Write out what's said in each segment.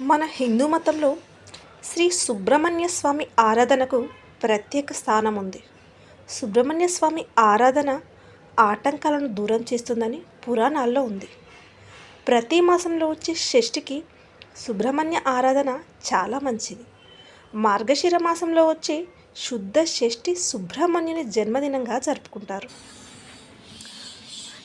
మన హిందూ మతంలో శ్రీ సుబ్రహ్మణ్య స్వామి ఆరాధనకు ప్రత్యేక స్థానం ఉంది. సుబ్రహ్మణ్య స్వామి ఆరాధన ఆటంకాలను దూరం చేస్తుందని పురాణాల్లో ఉంది. ప్రతి మాసంలో వచ్చే షష్ఠికి సుబ్రహ్మణ్య ఆరాధన చాలా మంచిది. మార్గశిర మాసంలో వచ్చే శుద్ధ షష్ఠి సుబ్రహ్మణ్యుని జన్మదినంగా జరుపుకుంటారు.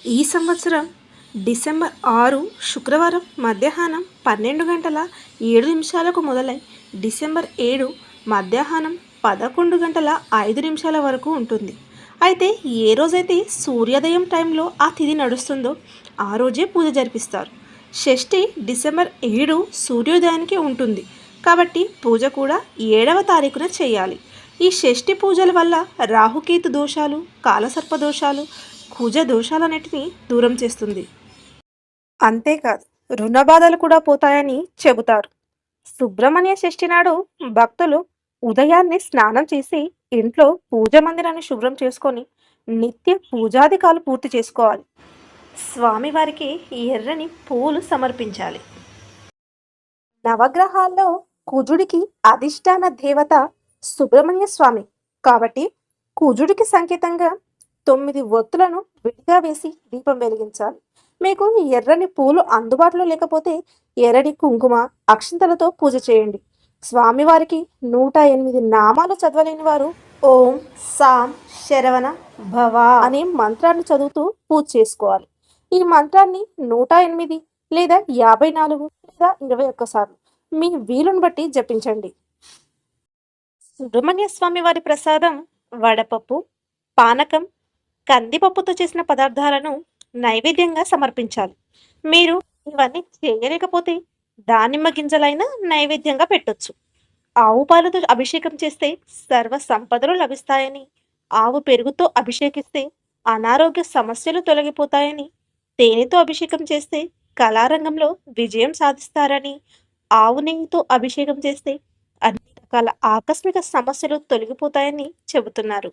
ఈ సంవత్సరం డిసెంబర్ ఆరు శుక్రవారం మధ్యాహ్నం పన్నెండు గంటల ఏడు నిమిషాలకు మొదలై డిసెంబర్ ఏడు మధ్యాహ్నం పదకొండు గంటల ఐదు నిమిషాల వరకు ఉంటుంది. అయితే ఏ రోజైతే సూర్యోదయం టైంలో ఆ తిథి నడుస్తుందో ఆ రోజే పూజ జరిపిస్తారు. షష్ఠి డిసెంబర్ ఏడు సూర్యోదయానికి ఉంటుంది. కాబట్టి పూజ కూడా ఏడవ తారీఖున చేయాలి. ఈ షష్ఠి పూజల వల్ల రాహుకేతు దోషాలు కాలసర్ప దోషాలు కుజ దోషాలన్నిటినీ దూరం చేస్తుంది. అంతేకాదు రుణ బాధలు కూడా పోతాయని చెబుతారు. సుబ్రహ్మణ్య షష్ఠి నాడు భక్తులు ఉదయాన్నే స్నానం చేసి ఇంట్లో పూజ మందిరాన్ని శుభ్రం చేసుకొని నిత్య పూజాధికాలు పూర్తి చేసుకోవాలి. స్వామివారికి ఎర్రని పూలు సమర్పించాలి. నవగ్రహాల్లో కుజుడికి అధిష్టాన దేవత సుబ్రహ్మణ్య స్వామి. కాబట్టి కుజుడికి సంకేతంగా తొమ్మిది ఒత్తులను విడిగా వేసి దీపం వెలిగించాలి. మీకు ఎర్రని పూలు అందుబాటులో లేకపోతే ఎర్రని కుంకుమ అక్షంతలతో పూజ చేయండి. స్వామివారికి నూట ఎనిమిది నామాలు చదవలేని వారు ఓం సాం శరవణ భవ అనే మంత్రాన్ని చదువుతూ పూజ చేసుకోవాలి. ఈ మంత్రాన్ని నూట ఎనిమిది లేదా యాభై నాలుగు లేదా ఇరవై ఒక్కసార్లు మీ వీలును బట్టి జపించండి. సుబ్రహ్మణ్య స్వామి వారి ప్రసాదం వడపప్పు పానకం కందిపప్పుతో చేసిన పదార్థాలను నైవేద్యంగా సమర్పించాలి. మీరు ఇవన్నీ చేయలేకపోతే దానిమ్మ గింజలైనా నైవేద్యంగా పెట్టొచ్చు. ఆవు పాలతో అభిషేకం చేస్తే సర్వ సంపదలు లభిస్తాయని ఆవు పెరుగుతో అభిషేకిస్తే అనారోగ్య సమస్యలు తొలగిపోతాయని తేనెతో అభిషేకం చేస్తే కళారంగంలో విజయం సాధిస్తారని ఆవు నెయ్యితో అభిషేకం చేస్తే అన్ని రకాల ఆకస్మిక సమస్యలు తొలగిపోతాయని చెబుతున్నారు.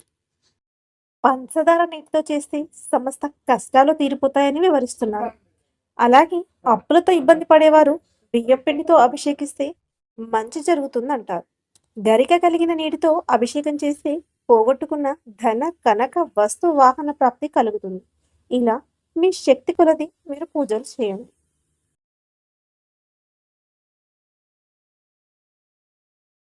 పంచదార నీటితో చేస్తే సమస్త కష్టాలు తీరిపోతాయని వివరిస్తున్నారు. అలాగే అప్పులతో ఇబ్బంది పడేవారు బియ్యం పిండితో అభిషేకిస్తే మంచి జరుగుతుందంటారు. గరిక కలిగిన నీటితో అభిషేకం చేస్తే పోగొట్టుకున్న ధన కనక వస్తు వాహన ప్రాప్తి కలుగుతుంది. ఇలా మీ శక్తి కొలది మీరు పూజలు చేయండి.